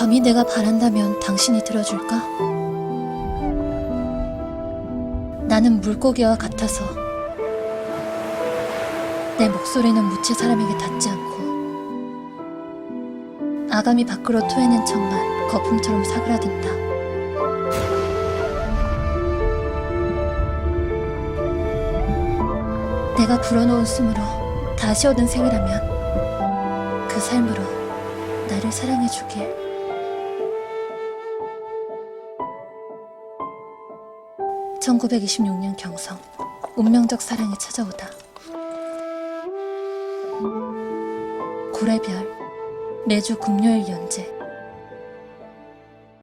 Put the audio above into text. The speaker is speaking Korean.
감히 내가 바란다면 당신이 들어줄까? 나는 물고기와 같아서 내 목소리는 무채 사람에게 닿지 않고 아가미 밖으로 토해낸 척만 거품처럼 사그라든다. 내가 불어놓은 숨으로 다시 얻은 생이라면 그 삶으로 나를 사랑해주길. (1926년) 경성. 운명적 사랑이 찾아오다. 고래별. 매주 금요일 연재